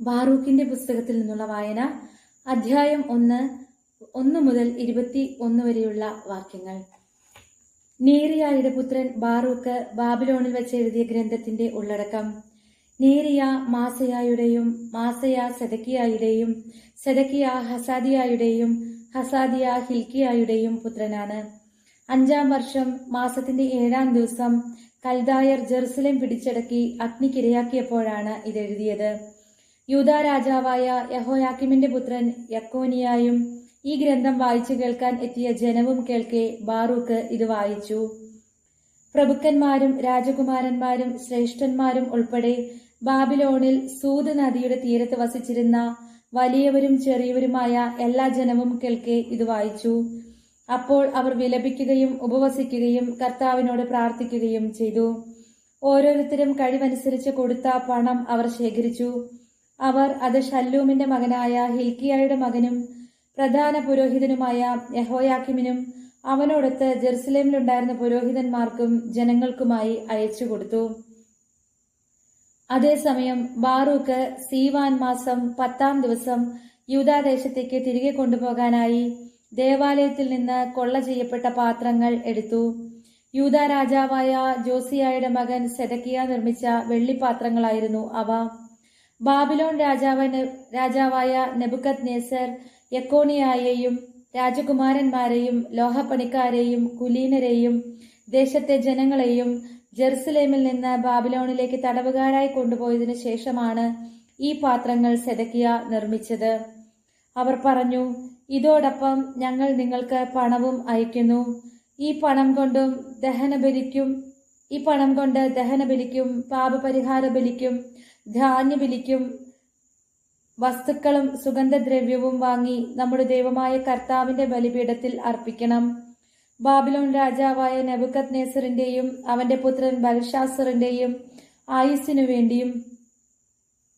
ബാറൂഖിന്റെ പുസ്തകത്തിൽ നിന്നുള്ള വായന അധ്യായം ഒന്ന് ഒന്ന് മുതൽ ഇരുപത്തി ഒന്ന് വരെയുള്ള വാക്യങ്ങൾ. നേരിയായുടെ പുത്രൻ ബാറൂഖ് ബാബിലോണിൽ വെച്ച് എഴുതിയ ഗ്രന്ഥത്തിന്റെ ഉള്ളടക്കം. നേരിയ മാസയായുടെയും മാസയ സെതക്കിയായുടെയും സെതക്കിയ ഹസാദിയായുടെയും ഹസാദിയ ഹിൽക്കിയായുടെയും പുത്രനാണ്. അഞ്ചാം വർഷം മാസത്തിന്റെ ഏഴാം ദിവസം കൽദായർ ജെറുസലേം പിടിച്ചടക്കി അഗ്നിക്കിരയാക്കിയപ്പോഴാണ് ഇതെഴുതിയത്. യൂത രാജാവായ യഹോയാക്കിമിന്റെ പുത്രൻ യക്കോനിയായും ഈ ഗ്രന്ഥം വായിച്ചു കേൾക്കാൻ എത്തിയ ജനവും കേൾക്കെ ബാറൂക്ക് ഇത് വായിച്ചു. പ്രഭുക്കന്മാരും രാജകുമാരന്മാരും ശ്രേഷ്ഠന്മാരും ഉൾപ്പെടെ ബാബിലോണിൽ സൂത് നദിയുടെ തീരത്ത് വസിച്ചിരുന്ന വലിയവരും ചെറിയവരുമായ എല്ലാ ജനവും കേൾക്കെ ഇത് വായിച്ചു. അപ്പോൾ അവർ വിലപിക്കുകയും ഉപവസിക്കുകയും കർത്താവിനോട് പ്രാർത്ഥിക്കുകയും ചെയ്തു. ഓരോരുത്തരും കഴിവനുസരിച്ച് കൊടുത്ത പണം അവർ ശേഖരിച്ചു. അവർ അത് ഷല്ലൂമിന്റെ മകനായ ഹിൽക്കിയായുടെ മകനും പ്രധാന പുരോഹിതനുമായ യഹോയാക്കിമിനും അവനോടൊത്ത് ജെറുസലേമിലുണ്ടായിരുന്ന പുരോഹിതന്മാർക്കും ജനങ്ങൾക്കുമായി അയച്ചു കൊടുത്തു. അതേസമയം ബാറൂക്ക് സീവാൻ മാസം പത്താം ദിവസം യൂതാദേശത്തേക്ക് തിരികെ കൊണ്ടുപോകാനായി ദേവാലയത്തിൽ നിന്ന് കൊള്ള ചെയ്യപ്പെട്ട പാത്രങ്ങൾ എടുത്തു. യൂത രാജാവായ ജോസിയായുടെ മകൻ സെതക്കിയ നിർമ്മിച്ച വെള്ളിപ്പാത്രങ്ങളായിരുന്നു അവ. ബാബിലോൺ രാജാവ് രാജാവായ നെബുക്കത് നേസർ യക്കോണിയായെയും രാജകുമാരന്മാരെയും ലോഹപ്പണിക്കാരെയും കുലീനരെയും ദേശത്തെ ജനങ്ങളെയും ജെറുസലേമിൽ നിന്ന് ബാബിലോണിലേക്ക് തടവുകാരായി കൊണ്ടുപോയതിനു ശേഷമാണ് ഈ പാത്രങ്ങൾ സെതക്കിയ നിർമ്മിച്ചത്. അവർ പറഞ്ഞു ഇതോടൊപ്പം ഞങ്ങൾ നിങ്ങൾക്ക് പണവും അയക്കുന്നു ഈ പണം കൊണ്ടും ദഹനബലിക്കും ഈ പണം കൊണ്ട് ദഹനബലിക്കും പാപപരിഹാര ബലിക്കും ധാന്യബലിക്കും വസ്തുക്കളും സുഗന്ധദ്രവ്യവും വാങ്ങി നമ്മുടെ ദൈവമായ കർത്താവിന്റെ ബലിപീഠത്തിൽ അർപ്പിക്കണം. ബാബിലോൺ രാജാവായ നബുക്കത് നേസറിന്റെയും അവന്റെ പുത്രൻ ബൽഷാസറിന്റെയും ആയുസ്സിനു വേണ്ടിയും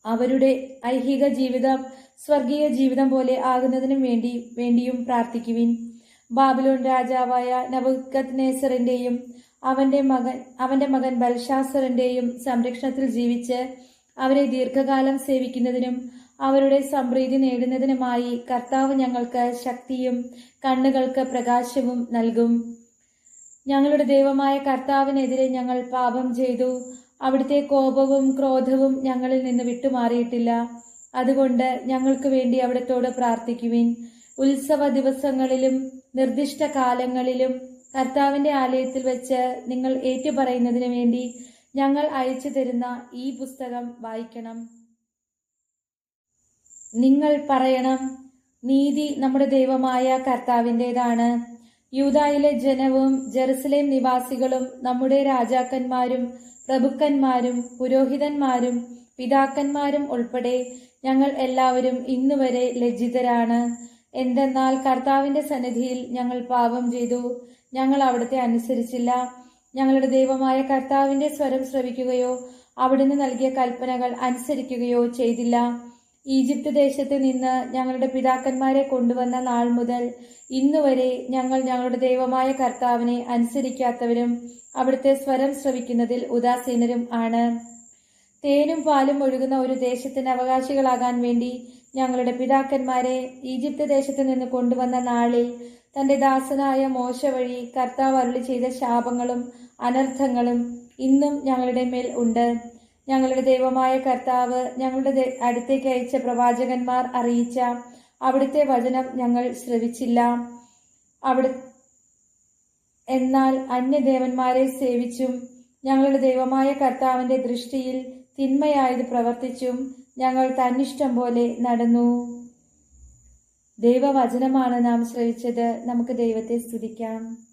അവരുടെ ഐഹിക ജീവിതം സ്വർഗീയ ജീവിതം പോലെ ആകുന്നതിനും വേണ്ടി വേണ്ടിയും പ്രാർത്ഥിക്കുവിൻ. ബാബിലോൺ രാജാവായ നബുക്കത് നേസറിന്റെയും അവന്റെ മകൻ അവന്റെ മകൻ ബൽഷാസറിന്റെയും സംരക്ഷണത്തിൽ ജീവിച്ച് അവരെ ദീർഘകാലം സേവിക്കുന്നതിനും അവരുടെ സംപ്രീതി നേടുന്നതിനുമായി കർത്താവ് ഞങ്ങൾക്ക് ശക്തിയും കണ്ണുകൾക്ക് പ്രകാശവും നൽകും. ഞങ്ങളുടെ ദൈവമായ കർത്താവിനെതിരെ ഞങ്ങൾ പാപം ചെയ്തു. അവിടുത്തെ കോപവും ക്രോധവും ഞങ്ങളിൽ നിന്ന് വിട്ടുമാറിയിട്ടില്ല. അതുകൊണ്ട് ഞങ്ങൾക്ക് വേണ്ടി അവിടത്തോട് പ്രാർത്ഥിക്കുവിൻ. ഉത്സവ ദിവസങ്ങളിലും നിർദ്ദിഷ്ട കാലങ്ങളിലും കർത്താവിന്റെ ആലയത്തിൽ വെച്ച് നിങ്ങൾ ഏറ്റുപറയുന്നതിന് വേണ്ടി ഞങ്ങൾ അയച്ചു തരുന്ന ഈ പുസ്തകം വായിക്കണം. നിങ്ങൾ പറയണം നീതി നമ്മുടെ ദൈവമായ കർത്താവിന്റെതാണ്. യൂതായിലെ ജനവും ജെറുസലേം നിവാസികളും നമ്മുടെ രാജാക്കന്മാരും പ്രഭുക്കന്മാരും പുരോഹിതന്മാരും പിതാക്കന്മാരും ഉൾപ്പെടെ ഞങ്ങൾ എല്ലാവരും ഇന്നുവരെ ലജ്ജിതരാണ്. എന്തെന്നാൽ കർത്താവിന്റെ സന്നിധിയിൽ ഞങ്ങൾ പാപം ചെയ്തു. ഞങ്ങൾ അവിടുത്തെ അനുസരിച്ചില്ല. ഞങ്ങളുടെ ദൈവമായ കർത്താവിന്റെ സ്വരം ശ്രവിക്കുകയോ അവിടുന്ന് നൽകിയ കൽപ്പനകൾ അനുസരിക്കുകയോ ചെയ്തില്ല. ഈജിപ്ത് ദേശത്ത് നിന്ന് ഞങ്ങളുടെ പിതാക്കന്മാരെ കൊണ്ടുവന്ന നാൾ മുതൽ ഇന്നുവരെ ഞങ്ങൾ ഞങ്ങളുടെ ദൈവമായ കർത്താവിനെ അനുസരിക്കാത്തവരും അവിടുത്തെ സ്വരം ശ്രവിക്കുന്നതിൽ ഉദാസീനരും ആണ്. തേനും പാലും ഒഴുകുന്ന ഒരു ദേശത്തിന് അവകാശികളാകാൻ വേണ്ടി ഞങ്ങളുടെ പിതാക്കന്മാരെ ഈജിപ്ത് ദേശത്ത് നിന്ന് കൊണ്ടുവന്ന നാളിൽ തന്റെ ദാസനായ മോശ വഴി കർത്താവ് അരുളി ചെയ്ത ശാപങ്ങളും അനർത്ഥങ്ങളും ഇന്നും ഞങ്ങളുടെ മേൽ ഉണ്ട്. ഞങ്ങളുടെ ദൈവമായ കർത്താവ് ഞങ്ങളുടെ അടുത്തേക്ക് അയച്ച പ്രവാചകന്മാർ അറിയിച്ച അവിടുത്തെ വചനം ഞങ്ങൾ ശ്രവിച്ചില്ല. അവിടെ എന്നാൽ അന്യദേവന്മാരെ സേവിച്ചും ഞങ്ങളുടെ ദൈവമായ കർത്താവിന്റെ ദൃഷ്ടിയിൽ തിന്മയായത് പ്രവർത്തിച്ചും ഞങ്ങൾ തന്നിഷ്ടം പോലെ നടന്നു. ദൈവവചനമാണ് നാം ശ്രവിച്ചത്. നമുക്ക് ദൈവത്തെ സ്തുതിക്കാം.